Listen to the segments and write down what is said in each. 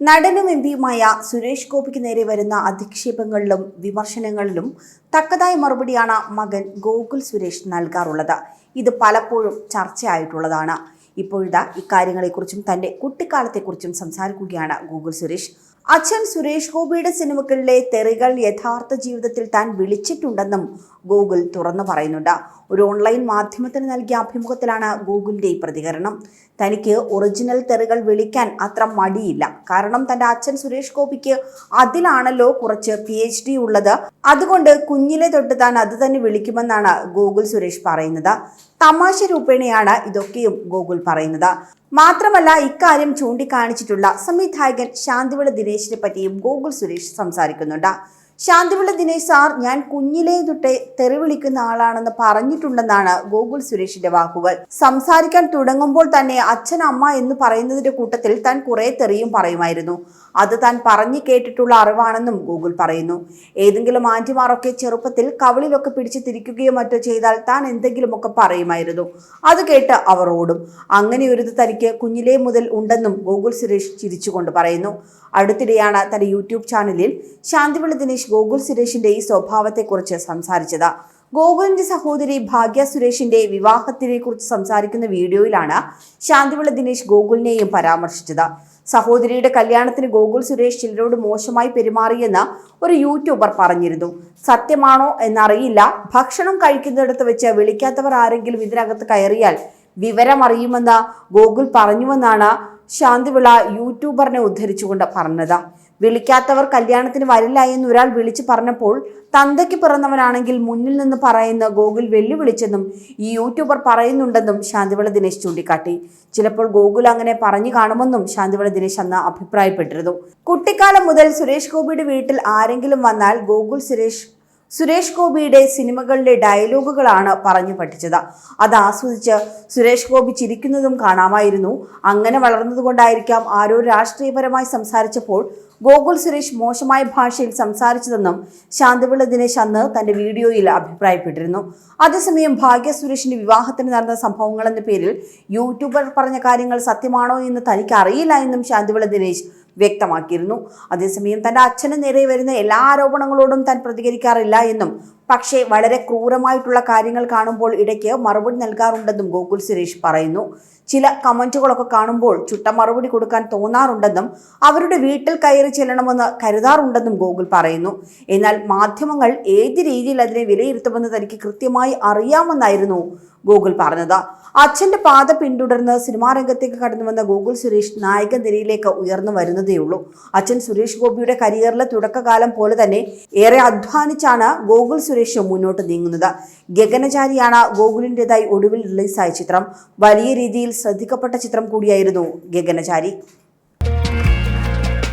നടനും എം പിയുമായ സുരേഷ് ഗോപിക്ക് നേരെ വരുന്ന അധിക്ഷേപങ്ങളിലും വിമർശനങ്ങളിലും തക്കതായ മറുപടിയാണ് മകൻ ഗോകുൽ സുരേഷ് നൽകാറുള്ളത്. ഇത് പലപ്പോഴും ചർച്ചയായിട്ടുള്ളതാണ്. ഇപ്പോഴിതാ ഇക്കാര്യങ്ങളെക്കുറിച്ചും തന്റെ കുട്ടിക്കാലത്തെക്കുറിച്ചും സംസാരിക്കുകയാണ് ഗോകുൽ സുരേഷ്. അച്ഛൻ സുരേഷ് ഗോപിയുടെ സിനിമകളിലെ തെറികൾ യഥാർത്ഥ ജീവിതത്തിൽ താൻ വിളിച്ചിട്ടുണ്ടെന്നും ഗൂഗിൾ തുറന്നു പറയുന്നുണ്ട്. ഒരു ഓൺലൈൻ മാധ്യമത്തിന് നൽകിയ അഭിമുഖത്തിലാണ് ഗൂഗിളിന്റെ ഈ പ്രതികരണം. തനിക്ക് ഒറിജിനൽ തെറികൾ വിളിക്കാൻ അത്ര മടിയില്ല. കാരണം തന്റെ അച്ഛൻ സുരേഷ് ഗോപിക്ക് അതിലാണല്ലോ കുറച്ച് പി എച്ച് ഡി ഉള്ളത്. അതുകൊണ്ട് കുഞ്ഞിലെ തൊട്ട് താൻ അത് തന്നെ വിളിക്കുമെന്നാണ് ഗൂഗിൾ സുരേഷ് പറയുന്നത്. തമാശ രൂപേണയാണ് ഇതൊക്കെയും ഗൂഗിൾ പറയുന്നത്. മാത്രമല്ല ഇക്കാര്യം ചൂണ്ടിക്കാണിച്ചിട്ടുള്ള സംവിധായകൻ ശാന്തിവിള ദിനേശിനെ പറ്റിയും ഗോകുൽ സുരേഷ് സംസാരിക്കുന്നുണ്ട്. ശാന്തിവിള ദിനേശ് സാർ ഞാൻ കുഞ്ഞിലേ തൊട്ടേ തെറി വിളിക്കുന്ന ആളാണെന്ന് പറഞ്ഞിട്ടുണ്ടെന്നാണ് ഗോകുൽ സുരേഷിന്റെ വാക്കുകൾ. സംസാരിക്കാൻ തുടങ്ങുമ്പോൾ തന്നെ അച്ഛൻ അമ്മ എന്ന് പറയുന്നതിന്റെ കൂട്ടത്തിൽ താൻ കുറെ തെറിയും പറയുമായിരുന്നു. അത് താൻ പറഞ്ഞു കേട്ടിട്ടുള്ള അറിവാണെന്നും ഗൂഗിൾ പറയുന്നു. ഏതെങ്കിലും ആന്റിമാരൊക്കെ ചെറുപ്പത്തിൽ കവളിലൊക്കെ പിടിച്ച് തിരിക്കുകയോ മറ്റോ ചെയ്താൽ താൻ എന്തെങ്കിലുമൊക്കെ പറയുമായിരുന്നു. അത് കേട്ട് അവർ ഓടും. അങ്ങനെ ഒരു തനിക്ക് കുഞ്ഞിലേ മുതൽ ഉണ്ടെന്നും ഗൂഗിൾ സുരേഷ് ചിരിച്ചുകൊണ്ട് പറയുന്നു. അടുത്തിടെയാണ് തന്റെ യൂട്യൂബ് ചാനലിൽ ശാന്തിവിള ദിനേശ് ഗോകുൽ സുരേഷിന്റെ ഈ സ്വഭാവത്തെക്കുറിച്ച് സംസാരിച്ചത്. ഗോകുലിന്റെ സഹോദരി ഭാഗ്യ സുരേഷിന്റെ വിവാഹത്തിനെ കുറിച്ച് സംസാരിക്കുന്ന വീഡിയോയിലാണ് ശാന്തിവിള ദിനേശ് ഗോകുലിനെയും പരാമർശിച്ചത്. സഹോദരിയുടെ കല്യാണത്തിന് ഗോകുൽ സുരേഷ് ചിലരോട് മോശമായി പെരുമാറിയെന്ന് ഒരു യൂട്യൂബർ പറഞ്ഞിരുന്നു. സത്യമാണോ എന്നറിയില്ല. ഭക്ഷണം കഴിക്കുന്നിടത്ത് വെച്ച് വിളിക്കാത്തവർ ആരെങ്കിലും ഇതിനകത്ത് കയറിയാൽ വിവരമറിയുമെന്ന് ഗോകുൽ പറഞ്ഞുവെന്നാണ് ശാന്തിവിള യൂട്യൂബറിനെ ഉദ്ധരിച്ചുകൊണ്ട് പറഞ്ഞത്. വിളിക്കാത്തവർ കല്യാണത്തിന് വരില്ല എന്ന് ഒരാൾ വിളിച്ചു പറഞ്ഞപ്പോൾ തന്തയ്ക്ക് പിറന്നവനാണെങ്കിൽ മുന്നിൽ നിന്ന് പറയുന്ന ഗോകുൽ വെല്ലുവിളിച്ചെന്നും ഈ യൂട്യൂബർ പറയുന്നുണ്ടെന്നും ശാന്തിവിള ദിനേശ് ചൂണ്ടിക്കാട്ടി. ചിലപ്പോൾ ഗോകുൽ അങ്ങനെ പറഞ്ഞു കാണുമെന്നും ശാന്തിവിള ദിനേശ് അന്ന് അഭിപ്രായപ്പെട്ടിരുന്നു. കുട്ടിക്കാലം മുതൽ സുരേഷ് ഗോപിയുടെ വീട്ടിൽ ആരെങ്കിലും വന്നാൽ ഗോകുൽ സുരേഷ് സുരേഷ് ഗോപിയുടെ സിനിമകളിലെ ഡയലോഗുകളാണ് പറഞ്ഞു പഠിച്ചത്. അത് ആസ്വദിച്ച് സുരേഷ് ഗോപി ചിരിക്കുന്നതും കാണാമായിരുന്നു. അങ്ങനെ വളർന്നതുകൊണ്ടായിരിക്കാം ആരോ രാഷ്ട്രീയപരമായി സംസാരിച്ചപ്പോൾ ഗോകുൽ സുരേഷ് മോശമായ ഭാഷയിൽ സംസാരിച്ചതെന്നും ശാന്തിവിള ദിനേശ് അന്ന് തന്റെ വീഡിയോയിൽ അഭിപ്രായപ്പെട്ടിരുന്നു. അതേസമയം ഭാഗ്യ സുരേഷിന്റെ വിവാഹത്തിന് നടന്ന സംഭവങ്ങൾ എന്ന പേരിൽ യൂട്യൂബർ പറഞ്ഞ കാര്യങ്ങൾ സത്യമാണോ എന്ന് തനിക്ക് അറിയില്ല എന്നും ശാന്തിവിള ദിനേശ് വ്യക്തമാക്കിയിരുന്നു. അതേസമയം തന്റെ അച്ഛന് നേരെ വരുന്ന എല്ലാ ആരോപണങ്ങളോടും താൻ പ്രതികരിക്കാറില്ല എന്നും പക്ഷേ വളരെ ക്രൂരമായിട്ടുള്ള കാര്യങ്ങൾ കാണുമ്പോൾ ഇടയ്ക്ക് മറുപടി നൽകാറുണ്ടെന്നും ഗോകുൽ സുരേഷ് പറയുന്നു. ചില കമന്റുകളൊക്കെ കാണുമ്പോൾ ചുട്ട മറുപടി കൊടുക്കാൻ തോന്നാറുണ്ടെന്നും അവരുടെ വീട്ടിൽ കയറി ചെല്ലണമെന്ന് കരുതാറുണ്ടെന്നും ഗോകുൽ പറയുന്നു. എന്നാൽ മാധ്യമങ്ങൾ ഏത് രീതിയിൽ അതിനെ വിലയിരുത്തുമെന്ന് തനിക്ക് കൃത്യമായി അറിയാമെന്നായിരുന്നു ഗൂഗിൾ പറഞ്ഞത്. അച്ഛന്റെ പാത പിന്തുടർന്ന് സിനിമാ രംഗത്തേക്ക് കടന്നു വന്ന ഗൂഗിൾ സുരേഷ് നായക നിരയിലേക്ക് ഉയർന്നു വരുന്നതേയുള്ളൂ അച്ഛൻ സുരേഷ് ഗോപിയുടെ കരിയറിലെ തുടക്കകാലം പോലെ തന്നെ ഏറെ അധ്വാനിച്ചാണ് ഗോകുൽ സുരേഷ് മുന്നോട്ട് നീങ്ങുന്നത്. ഗഗനചാരിയാണ് ഗോകുലിന്റെതായി ഒടുവിൽ റിലീസായ ചിത്രം. വലിയ രീതിയിൽ ശ്രദ്ധിക്കപ്പെട്ട ചിത്രം കൂടിയായിരുന്നു ഗഗനചാരി.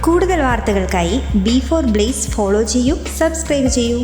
കൂടുതൽ വാർത്തകൾക്കായി ബി ഫോർ ബ്ലേസ് ഫോളോ ചെയ്യൂ സബ്സ്ക്രൈബ് ചെയ്യൂ.